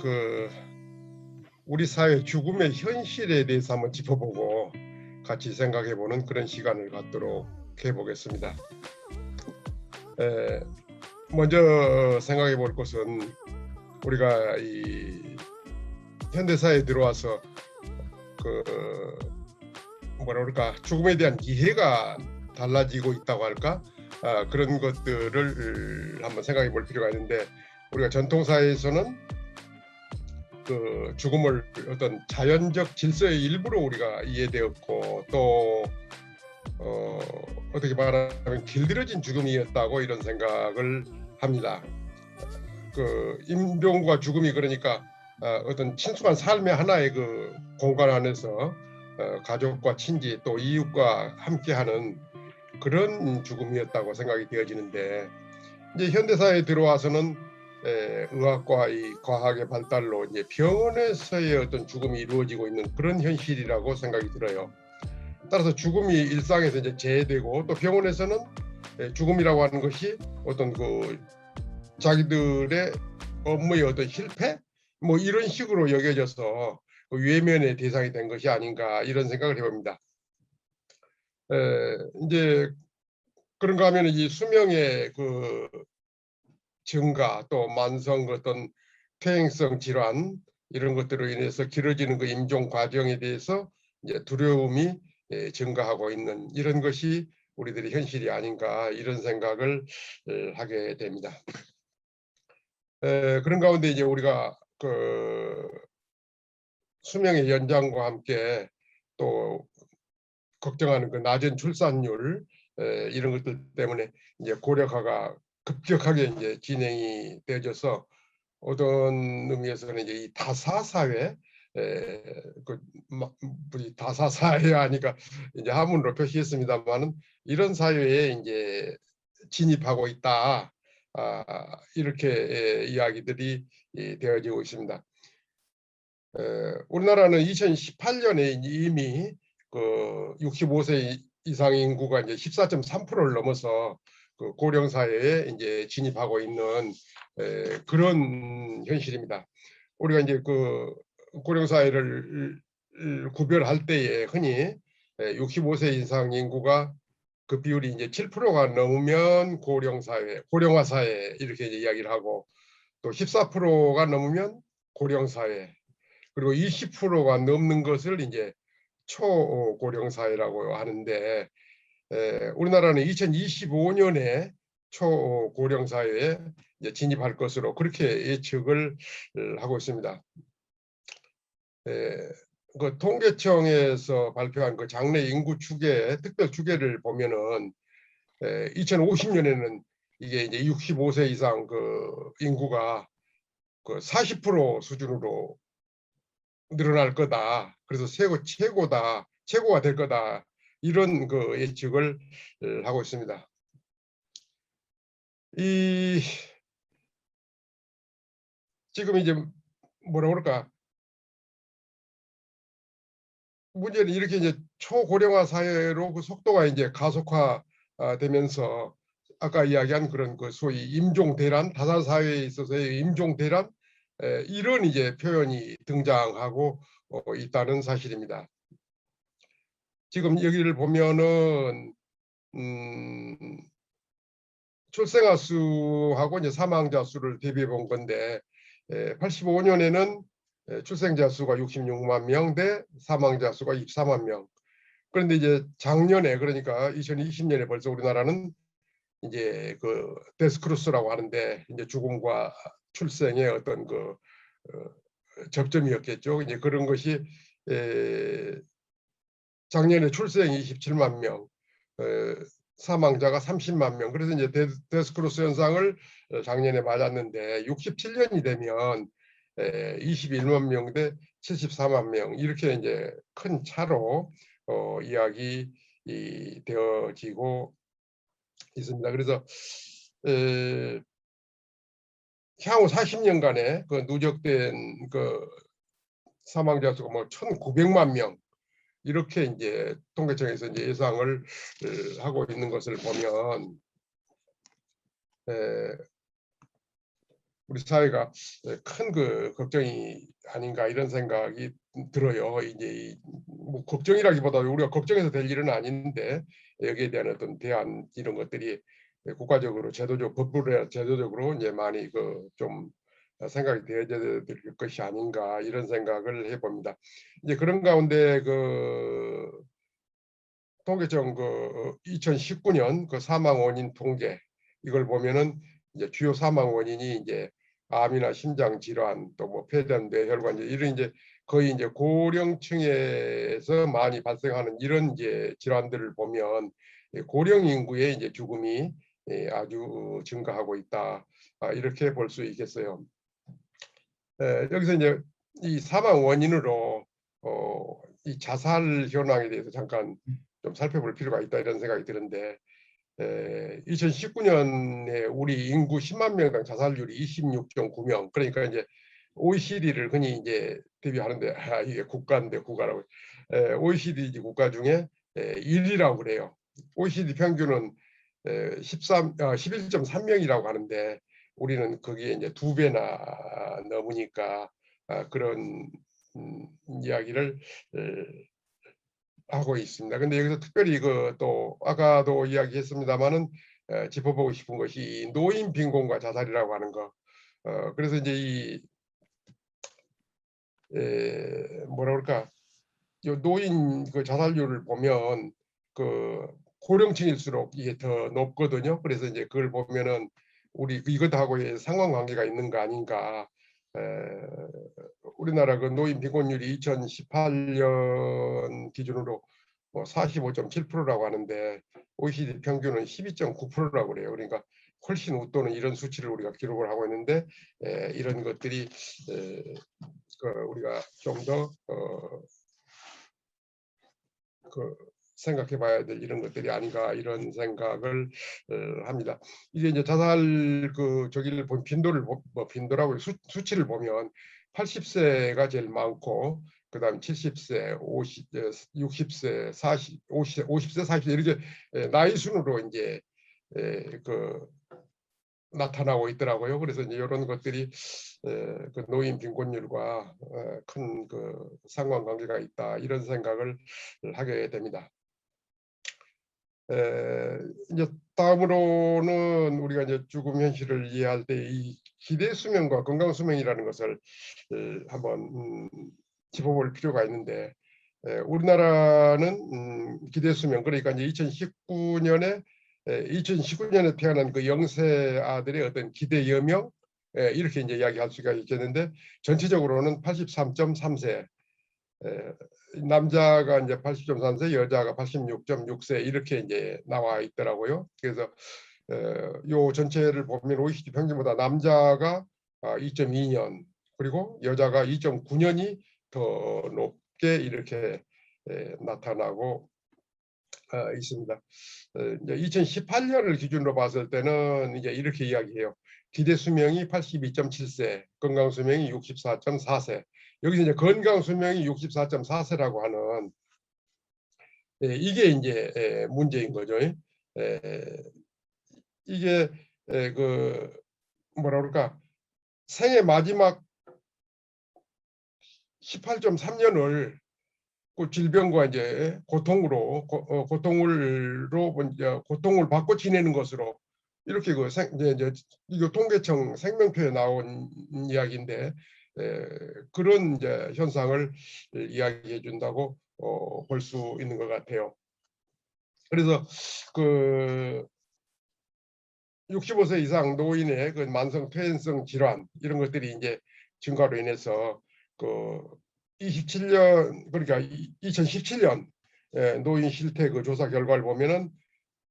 그 우리 사회 죽음의 현실에 대해서 한번 짚어보고 같이 생각해보는 그런 시간을 갖도록 해보겠습니다. 에, 먼저 생각해볼 것은 우리가 이 현대사에 들어와서 그 뭐라 그럴까 죽음에 대한 이해가 달라지고 있다고 할까 아, 그런 것들을 한번 생각해 볼 필요가 있는데 우리가 전통사에서는 그 죽음을 어떤 자연적 질서의 일부로 우리가 이해되었고 또 어, 어떻게 말하면 길들여진 죽음이었다고 이런 생각을 합니다. 그 임종과 죽음이 그러니까 어, 어떤 친숙한 삶의 하나의 그 공간 안에서 어, 가족과 친지 또 이웃과 함께하는 그런 죽음이었다고 생각이 되어지는데 이제 현대사에 들어와서는 에, 의학과 이 과학의 발달로 이제 병원에서의 어떤 죽음이 이루어지고 있는 그런 현실이라고 생각이 들어요. 따라서 죽음이 일상에서 이제 제외되고 또 병원에서는 에, 죽음이라고 하는 것이 어떤 그 자기들의 업무의 어떤 실패 뭐 이런 식으로 여겨져서 그 외면의 대상이 된 것이 아닌가 이런 생각을 해봅니다. 에, 이제 그런가 하면 이 수명의 그 증가 또 만성 어떤 퇴행성 질환 이런 것들로 인해서 길어지는 그 임종 과정에 대해서 이제 두려움이 예, 증가하고 있는 이런 것이 우리들의 현실이 아닌가 이런 생각을 에, 하게 됩니다. 에, 그런 가운데 이제 우리가 그 수명의 연장과 함께 또 걱정하는 그 낮은 출산율 에, 이런 것들 때문에 이제 고령화가 급격하게 이제 진행이 되어져서 어떤 의미에서는 이제 이 다사 사회 에, 그 마- 우리 다사 사회 하니까 이제 한문으로 표시했습니다만은 이런 사회에 이제 진입하고 있다 아, 이렇게 에, 이야기들이 이, 되어지고 있습니다. 에, 우리나라는 2018년에 이미 그 65세 이상 인구가 이제 14.3%를 넘어서 그 고령 사회에 이제 진입하고 있는 에, 그런 현실입니다. 우리가 이제 그 고령 사회를 구별할 때에 흔히 65세 이상 인구가 그 비율이 이제 7%가 넘으면 고령 사회, 고령화 사회 이렇게 이제 이야기를 하고 또 14%가 넘으면 고령 사회 그리고 20%가 넘는 것을 이제 초고령 사회라고 하는데 에, 우리나라는 2025년에 초고령 사회에 진입할 것으로 그렇게 예측을 어, 하고 있습니다. 에, 그 통계청에서 발표한 그 장래 인구 추계 특별 추계를 보면은 에, 2050년에는 이게 이제 65세 이상 그 인구가 그 40% 수준으로 늘어날 거다. 그래서 최고 최고다. 최고가 될 거다. 이런 그 예측을 어, 하고 있습니다. 이 지금 이제 뭐라 그럴까 문제는 이렇게 이제 초고령화 사회로 그 속도가 이제 가속화 아, 되면서 아까 이야기한 그런 그 소위 임종 대란 다산 사회에 있어서의 임종 대란 에, 이런 이제 표현이 등장하고 어, 있다는 사실입니다. 지금 여기를 보면은 음, 출생아 수하고 이제 사망자 수를 대비해 본 건데 85년에는 출생자 수가 66만 명 대 사망자 수가 24만 명. 그런데 이제 작년에 그러니까 2020년에 벌써 우리나라는 이제 그 데스크루스라고 하는데 이제 죽음과 출생의 어떤 그 어, 접점이었겠죠. 이제 그런 것이 에, 작년에 출생이 27만 명, 어, 사망자가 30만 명. 그래서 이제 데, 데스크루스 현상을 어, 작년에 맞았는데 67년이 되면 에, 21만 명 대 74만 명 이렇게 이제 큰 차로 어, 이야기 이, 되어지고 있습니다. 그래서 에, 향후 40년간에 그 누적된 그 사망자 수가 뭐 1,900만 명 이렇게 이제 통계청에서 이제 예상을 어, 하고 있는 것을 보면 에, 우리 사회가 큰 그 걱정이 아닌가 이런 생각이 들어요. 이제 이- 뭐 걱정이라기보다 우리가 걱정해서 될 일은 아닌데 여기에 대한 어떤 대안 이런 것들이 국가적으로 제도적 법으로 제도적으로 이제 많이 그 좀 생각이 되어야 될 것이 아닌가 이런 생각을 해봅니다. 이제 그런 가운데 그 통계청 그 2019년 그 사망 원인 통계 이걸 보면은 이제 주요 사망 원인이 이제 암이나 심장 질환 또 뭐 폐렴 뇌혈관 이런 이제 거의 이제 고령층에서 많이 발생하는 이런 이제 질환들을 보면 예, 고령 인구의 이제 죽음이 예, 아주 증가하고 있다 아, 이렇게 볼 수 있겠어요. 에, 여기서 이제 이 사망 원인으로 어, 이 자살 현황에 대해서 잠깐 좀 살펴볼 필요가 있다 이런 생각이 드는데 2019년에 우리 인구 10만 명당 자살률이 26.9명 그러니까 이제 OECD를 흔히 이제 대비하는데 아, 이게 국가인데 국가라고 에, OECD 국가 중에 에, 1위라고 그래요. OECD 평균은 에, 13, 아, 11.3명이라고 하는데 우리는 거기에 이제 두 배나 넘으니까 아, 그런 음, 이야기를 에, 하고 있습니다. 근데 여기서 특별히 그 또 아까도 이야기했습니다만은 에, 짚어보고 싶은 것이 노인 빈곤과 자살이라고 하는 거. 어, 그래서 이제 이 에, 뭐라 그럴까 요 노인 그 자살률을 보면 그 고령층일수록 이게 더 높거든요. 그래서 이제 그걸 보면은 우리 이것하고의 상관관계가 있는 거 아닌가. 에, 우리나라 그 노인 빈곤율이 2018년 기준으로 뭐 45.7%라고 하는데 OECD 평균은 12.9%라고 그래요. 그러니까 훨씬 웃도는 이런 수치를 우리가 기록을 하고 있는데 에, 이런 것들이 에, 그 우리가 좀더 어, 그 생각해 봐야 될 이런 것들이 아닌가 이런 생각을 어, 합니다. 이게 이제 자살 그 저기를 본 빈도를 보- 뭐 빈도라고 수, 수치를 보면 80세가 제일 많고 그다음 70세, 50, 에, 60세, 40, 50, 50세, 40세 이렇게 에, 나이 순으로 이제 에, 그 나타나고 있더라고요. 그래서 이제 이런 것들이 에, 그 노인 빈곤율과 큰 그 상관관계가 있다 이런 생각을 하게 됩니다. 에, 이제 다음으로는 우리가 이제 죽음 현실을 이해할 때 이 기대 수명과 건강 수명이라는 것을 에, 한번 음, 짚어볼 필요가 있는데 에, 우리나라는 음, 기대 수명 그러니까 이제 2019년에 2019년에 태어난 그 영세 아들의 어떤 기대 여명 에, 이렇게 이제 이야기할 수가 있겠는데 전체적으로는 83.3세 남자가 이제 80.3세, 여자가 86.6세 이렇게 이제 나와 있더라고요. 그래서 어, 요 전체를 보면 OECD 평균보다 남자가 2.2년 그리고 여자가 2.9년이 더 높게 이렇게 에, 나타나고 어, 있습니다. 어, 이제 2018년을 기준으로 봤을 때는 이제 이렇게 이야기해요. 기대 수명이 82.7세, 건강 수명이 64.4세. 여기서 이제 건강 수명이 64.4세라고 하는 예, 이게 이제 예, 문제인 거죠. 예, 이게 예, 그 뭐라 그럴까 생애 마지막 18.3년을 그 질병과 이제 고통으로 고, 어, 고통을로 이제 고통을 받고 지내는 것으로 이렇게 그 생, 이제, 이제 이거 통계청 생명표에 나온 이야기인데 에, 그런 이제 현상을 이야기해 준다고 어, 볼 수 있는 것 같아요. 그래서 그 65세 이상 노인의 그 만성 폐행성 질환 이런 것들이 이제 증가로 인해서 그 27년 그러니까 2017년 노인 실태 그 조사 결과를 보면은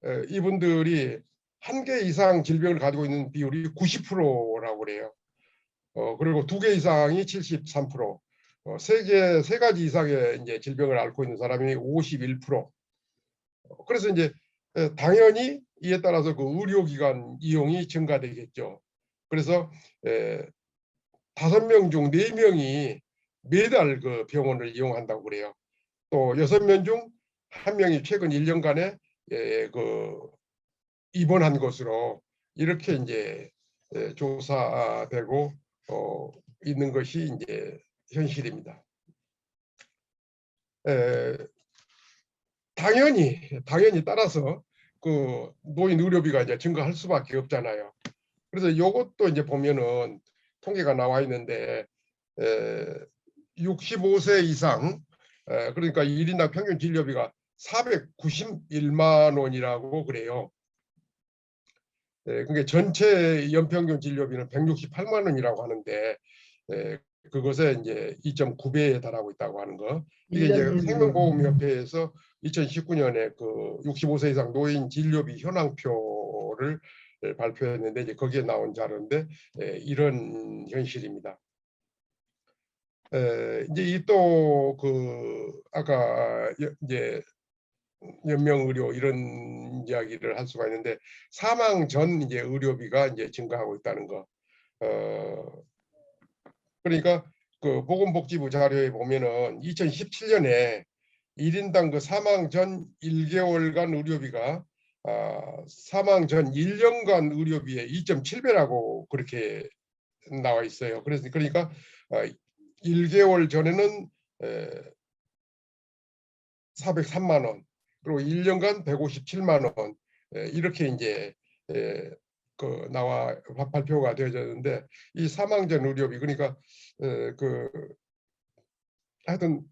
에, 이분들이 한 개 이상 질병을 가지고 있는 비율이 90%라고 그래요. 어, 그리고 두 개 이상이 73%, 어, 세 개, 세 가지 이상의 이제 질병을 앓고 있는 사람이 51%. 어, 그래서 이제 에, 당연히 이에 따라서 그 의료기관 이용이 증가되겠죠. 그래서 에, 다섯 명중네 명이 매달 그 병원을 이용한다고 그래요. 또 여섯 명중한 명이 최근 1년간에 예, 그 입원한 것으로 이렇게 이제 예, 조사되고 어, 있는 것이 이제 현실입니다. 에, 당연히 당연히 따라서 그 노인 의료비가 이제 증가할 수밖에 없잖아요. 그래서 이것도 이제 보면은 통계가 나와 있는데 에, 65세 이상 에, 그러니까 1인당 평균 진료비가 491만 원이라고 그래요. 예, 그게 전체 연평균 진료비는 168만 원이라고 하는데 예, 그것에 이제 2.9배에 달하고 있다고 하는 거. 이게 이제 생명보험협회에서 2019년에 그 65세 이상 노인 진료비 현황표를 예, 발표했는데 이제 거기에 나온 자료인데 예, 이런 현실입니다. 에, 이제 이 또 그 아까 여- 이제 연명 의료 이런 이야기를 할 수가 있는데 사망 전 이제 의료비가 이제 증가하고 있다는 거. 어 그러니까 그 보건복지부 자료에 보면은 2017년에 1인당 그 사망 전 1개월간 의료비가 아, 사망 전 1년간 의료비의 2.7배라고 그렇게 나와 있어요. 그래서 그러니까 아, 1개월 전에는 에, 403만 원, 그리고 1년간 157만 원 에, 이렇게 이제 에, 그 나와 바- 발표가 되어졌는데 이 사망 전 의료비 그러니까 에, 그 하여튼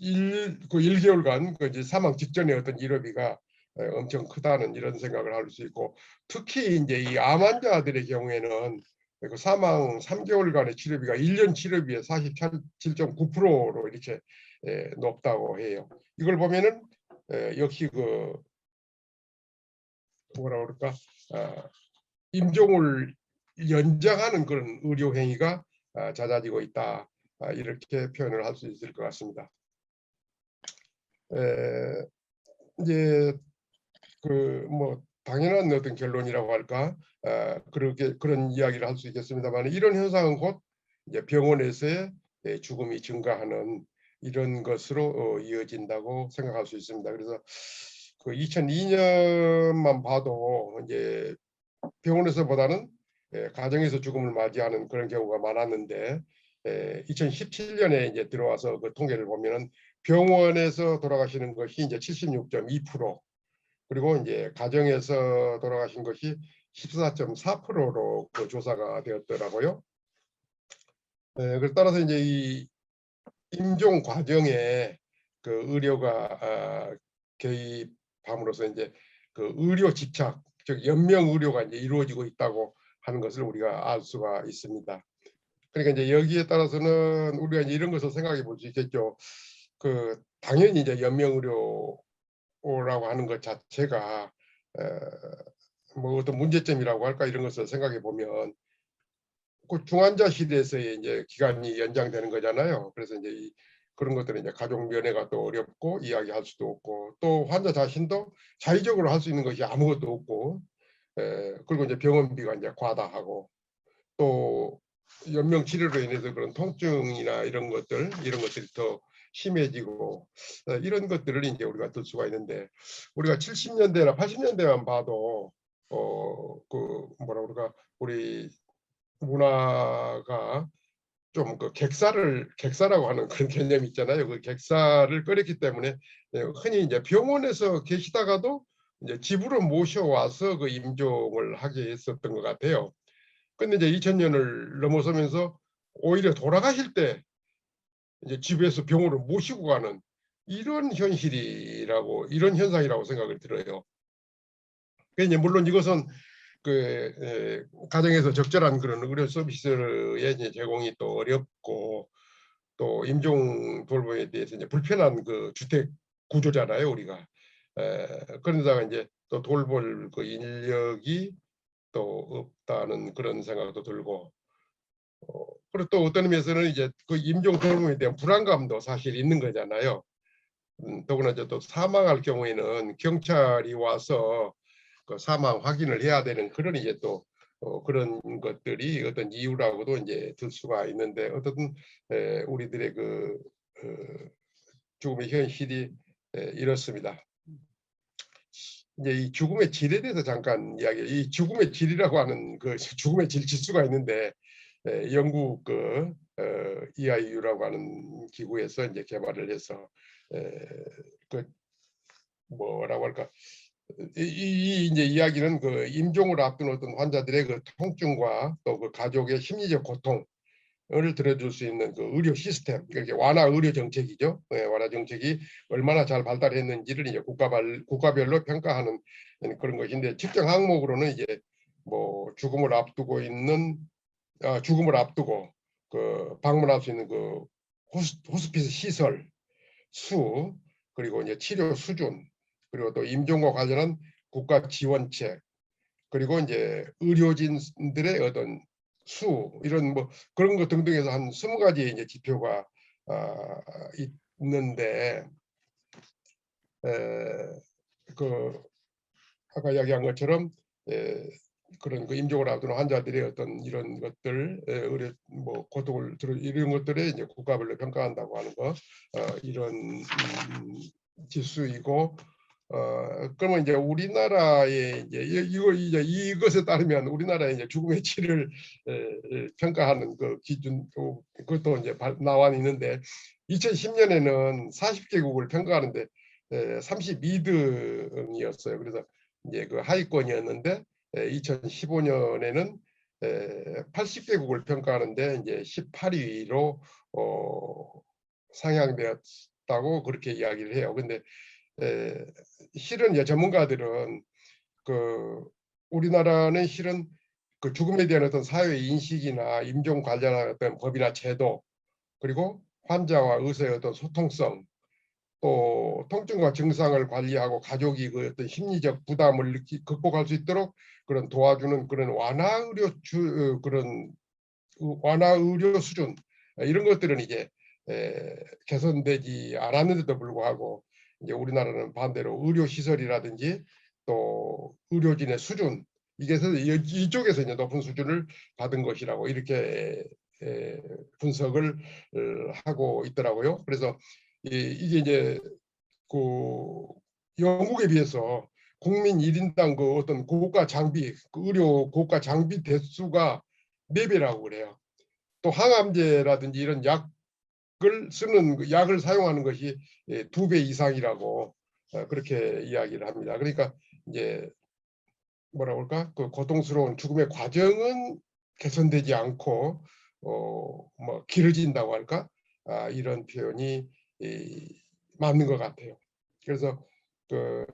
일, 그 1개월간 그 이제 사망 직전에 어떤 의료비가 에, 엄청 크다는 이런 생각을 할 수 있고 특히 이제 이 암 환자들의 경우에는 그 사망 3개월간의 치료비가 1년 치료비의 47.9%로 이렇게 에, 높다고 해요. 이걸 보면은 에, 역시 그 뭐라 그럴까? 아, 임종을 연장하는 그런 의료 행위가 아, 잦아지고 있다. 아, 이렇게 표현을 할 수 있을 것 같습니다. 에, 이제 그 뭐 당연한 어떤 결론이라고 할까? 아, 그렇게 그런 이야기를 할 수 있겠습니다만 이런 현상은 곧 이제 병원에서의 예, 죽음이 증가하는 이런 것으로 어, 이어진다고 생각할 수 있습니다. 그래서 그 2002년만 봐도 이제 병원에서보다는 예, 가정에서 죽음을 맞이하는 그런 경우가 많았는데 예, 2017년에 이제 들어와서 그 통계를 보면은 병원에서 돌아가시는 것이 이제 76.2% 그리고 이제 가정에서 돌아가신 것이 14.4%로 그 조사가 되었더라고요. 예, 그래 따라서 이제 이 임종 과정에 그 의료가 아, 개입함으로써 이제 그 의료 집착, 즉 연명 의료가 이제 이루어지고 있다고 하는 것을 우리가 알 수가 있습니다. 그러니까 이제 여기에 따라서는 우리가 이제 이런 것을 생각해 볼 수 있겠죠. 그 당연히 이제 연명 의료라고 하는 것 자체가 에, 뭐 어떤 문제점이라고 할까 이런 것을 생각해 보면 그 중환자실에서의 이제 기간이 연장되는 거잖아요. 그래서 이제 이 그런 것들은 이제 가족 면회가 또 어렵고 이야기할 수도 없고 또 환자 자신도 자의적으로 할 수 있는 것이 아무것도 없고 에, 그리고 이제 병원비가 이제 과다하고 또 연명 치료로 인해서 그런 통증이나 이런 것들 이런 것들이 더 심해지고 어, 이런 것들을 이제 우리가 들 수가 있는데 우리가 70년대나 80년대만 봐도 어 그 뭐라 그럴까 우리 문화가 좀 그 객사를 객사라고 하는 그런 개념이 있잖아요. 그 객사를 끓였기 때문에 예, 흔히 이제 병원에서 계시다가도 이제 집으로 모셔와서 그 임종을 하게 했었던 것 같아요. 근데 이제 2000년을 넘어서면서 오히려 돌아가실 때 이제 집에서 병원을 모시고 가는 이런 현실이라고 이런 현상이라고 생각을 들어요. 그 이제 물론 이것은 그 에, 가정에서 적절한 그런 의료 서비스의 이제 제공이 또 어렵고 또 임종 돌봄에 대해서 이제 불편한 그 주택 구조잖아요 우리가 에, 그러다가 이제 또 돌볼 그 인력이 또 없다는 그런 생각도 들고 어, 그리고 또 어떤 의미에서는 이제 그 임종 돌봄에 대한 불안감도 사실 있는 거잖아요. 음, 더구나 이제 또 사망할 경우에는 경찰이 와서 그 사망 확인을 해야 되는 그런 이제 또 어, 그런 것들이 어떤 이유라고도 이제 들 수가 있는데 어쨌든 에, 우리들의 그 어, 죽음의 현실이 에, 이렇습니다. 이제 이 죽음의 질에 대해서 잠깐 이야기. 이 죽음의 질이라고 하는 그 죽음의 질 지수가 있는데 에, 영국 그 어, EIU라고 하는 기구에서 이제 개발을 해서 에, 그 뭐라고 할까 이, 이 이제 이야기는 그 임종을 앞둔 어떤 환자들의 그 통증과 또 그 가족의 심리적 고통을 들어줄 수 있는 그 의료 시스템, 이렇게 완화 의료 정책이죠. 네, 완화 정책이 얼마나 잘 발달했는지를 이제 국가별 국가별로 평가하는 그런 것인데 측정 항목으로는 이제 뭐 죽음을 앞두고 있는 아, 죽음을 앞두고 그 방문할 수 있는 그 호스, 호스피스 시설 수 그리고 이제 치료 수준 그리고 또 임종과 관련한 국가 지원책 그리고 이제 의료진들의 어떤 수 이런 뭐 그런 것 등등해서 한 스무 가지 이제 지표가 아, 있는데 에, 그 아까 이야기한 것처럼 에, 그런 그 임종을 앞두는 환자들의 어떤 이런 것들 에, 의료 뭐 고통을 들어 이런 것들에 이제 국가별로 평가한다고 하는 거 어, 이런 음, 지수이고 어 그러면 이제 우리나라의 이제 이- 이거 이제 이것에 따르면 우리나라의 이제 죽음의 질을 에, 에, 평가하는 그 기준 또 그것도 이제 발- 나와 있는데 2010년에는 40개국을 평가하는데 32등이었어요. 그래서 이제 그 하위권이었는데 2015년에는 80개국을 평가하는데 이제 18위로 어, 상향되었다고 그렇게 이야기를 해요. 근데 에, 실은 이제 전문가들은 그 우리나라는 실은 그 죽음에 대한 어떤 사회 인식이나 임종 관련한 어떤 법이나 제도 그리고 환자와 의사의 어떤 소통성 또 통증과 증상을 관리하고 가족이 그 어떤 심리적 부담을 느끼, 극복할 수 있도록 그런 도와주는 그런 완화 의료 주 어, 그런 완화 의료 수준 이런 것들은 이제 에, 개선되지 않았는데도 불구하고 이제 우리나라는 반대로 의료 시설이라든지 또 의료진의 수준 이게서 이- 이쪽에서 이제 높은 수준을 받은 것이라고 이렇게 에, 분석을 어, 하고 있더라고요. 그래서 이, 이게 이제 그 영국에 비해서 국민 1인당 그 어떤 고가 장비, 그 의료 고가 장비 대수가 4배라고 그래요. 또 항암제라든지 이런 약 을 쓰는 그 약을 사용하는 것이 예, 두배 이상이라고 어, 그렇게 이야기를 합니다. 그러니까 이제 뭐라 그럴까 그 고통스러운 죽음의 과정은 개선되지 않고 어뭐 길어진다고 할까 아, 이런 표현이 이, 맞는 것 같아요. 그래서 그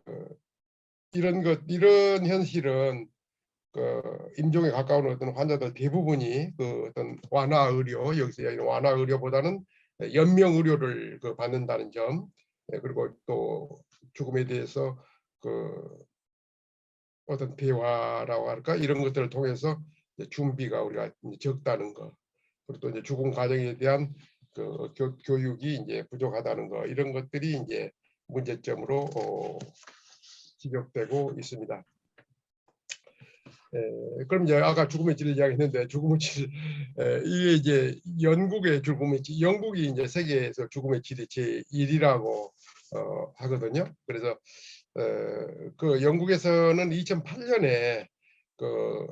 이런 것 이런 현실은 그 임종에 가까운 어떤 환자들 대부분이 그 어떤 완화 의료 여기서 이야기하는 완화 의료보다는 연명 의료를 그 받는다는 점 예, 그리고 또 죽음에 대해서 그 어떤 대화라고 할까 이런 것들을 통해서 준비가 우리가 적다는 거 그리고 또 이제 죽음 과정에 대한 그 교, 교육이 이제 부족하다는 거 이런 것들이 이제 문제점으로 어, 지적되고 있습니다. 에, 그럼 이제 아까 죽음의 질을 이야기했는데 죽음의 질 에, 이게 이제 영국의 죽음의 질 영국이 이제 세계에서 죽음의 질이 제 1위라고 어, 하거든요. 그래서 어, 그 영국에서는 2008년에 그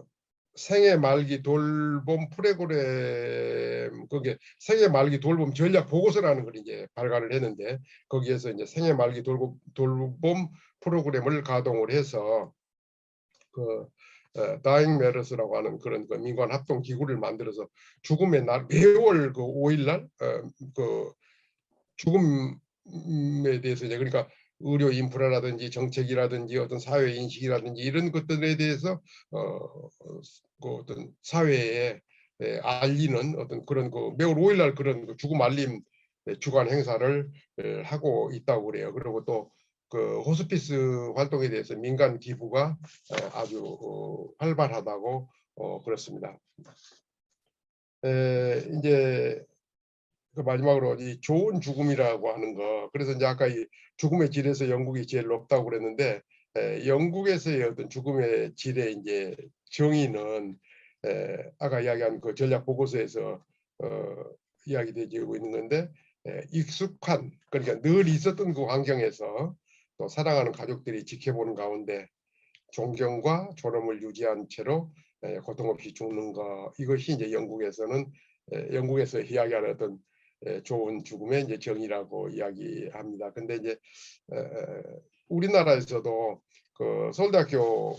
생애 말기 돌봄 프로그램 그게 생애 말기 돌봄 전략 보고서라는 걸 이제 발간을 했는데 거기에서 이제 생애 말기 돌봄 돌봄 프로그램을 가동을 해서 그 다잉 메르스라고 하는 그런 그 민간 합동 기구를 만들어서 죽음의 날 매월 그 5일 날 그 죽음에 대해서 이제 그러니까 의료 인프라라든지 정책이라든지 어떤 사회 인식이라든지 이런 것들에 대해서 어, 그 어떤 사회에 에, 알리는 어떤 그런 그 매월 5일날 그런 그 죽음 알림 에, 주간 행사를 에, 하고 있다고 그래요. 그리고 또 그 호스피스 활동에 대해서 민간 기부가 에, 아주 어, 활발하다고 어, 그렇습니다. 에, 이제 그 마지막으로 이 좋은 죽음이라고 하는 거 그래서 이제 아까 이 죽음의 질에서 영국이 제일 높다고 그랬는데 에, 영국에서의 어떤 죽음의 질의 이제 정의는 에, 아까 이야기한 그 전략 보고서에서 어, 이야기되고 있는 건데 에, 익숙한 그러니까 늘 있었던 그 환경에서 또 사랑하는 가족들이 지켜보는 가운데 존경과 존엄을 유지한 채로 에, 고통 없이 죽는 거 이것이 이제 영국에서는 에, 영국에서 이야기하는 어떤 에, 좋은 죽음의 이제 정의라고 이야기합니다. 근데 이제 에, 우리나라에서도 그 서울대학교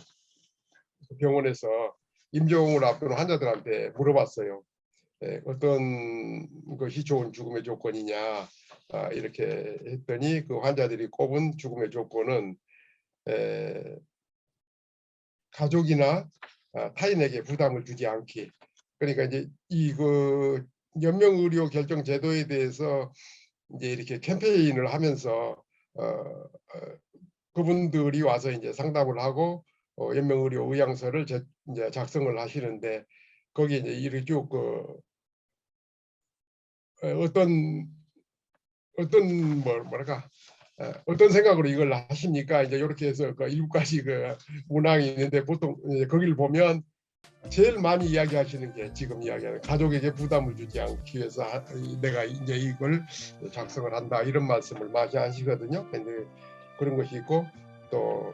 병원에서 임종을 앞두는 환자들한테 물어봤어요. 에, 어떤 것이 좋은 죽음의 조건이냐 아, 이렇게 했더니 그 환자들이 꼽은 죽음의 조건은 에, 가족이나 아, 타인에게 부담을 주지 않기. 그러니까 이제 이그 연명 의료 결정 제도에 대해서 이제 이렇게 캠페인을 하면서 어, 어, 그분들이 와서 이제 상담을 하고 어, 연명 의료 의향서를 제, 이제 작성을 하시는데 거기에 이제 이렇게 쭉그 어떤 어떤 뭐 뭐랄까 어, 어떤 생각으로 이걸 하십니까? 이제 이렇게 해서 그 일곱 가지 그 문항이 있는데 보통 거기를 보면 제일 많이 이야기하시는 게 지금 이야기하는 가족에게 부담을 주지 않기 위해서 내가 이제 이걸 작성을 한다 이런 말씀을 많이 하시거든요. 근데 그런 것이 있고 또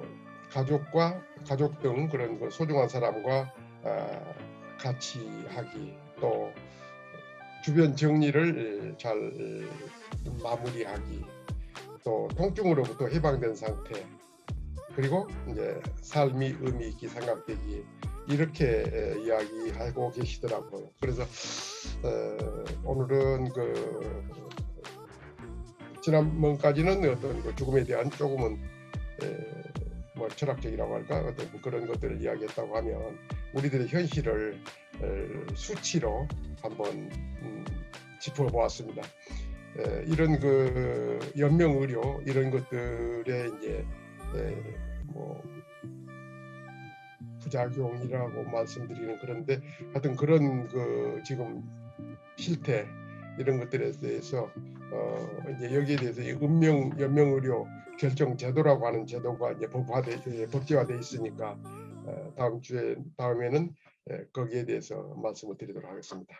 가족과 가족 등 그런 그 소중한 사람과 아, 같이 하기 또 주변 정리를 잘 마무리하기. 또 통증으로부터 해방된 상태. 그리고 이제 삶이 의미 있게 생각되기. 이렇게 에, 이야기하고 계시더라고요. 그래서 어, 오늘은 그 지난번까지는 어떤 그 죽음에 대한 조금은 에, 뭐 철학적이라고 할까? 어떤 그런 것들을 이야기했다고 하면 우리들의 현실을 에, 수치로 한번 음, 짚어 보았습니다. 에, 이런 그 연명 의료 이런 것들의 이제 에, 뭐 부작용이라고 말씀드리는 그런데 하여튼 그런 그 지금 실태 이런 것들에 대해서 어 이제 여기에 대해서 이 음명 연명 의료 결정 제도라고 하는 제도가 이제 법화돼 예, 법제화돼 있으니까 어, 다음 주에 다음에는 예, 거기에 대해서 말씀을 드리도록 하겠습니다.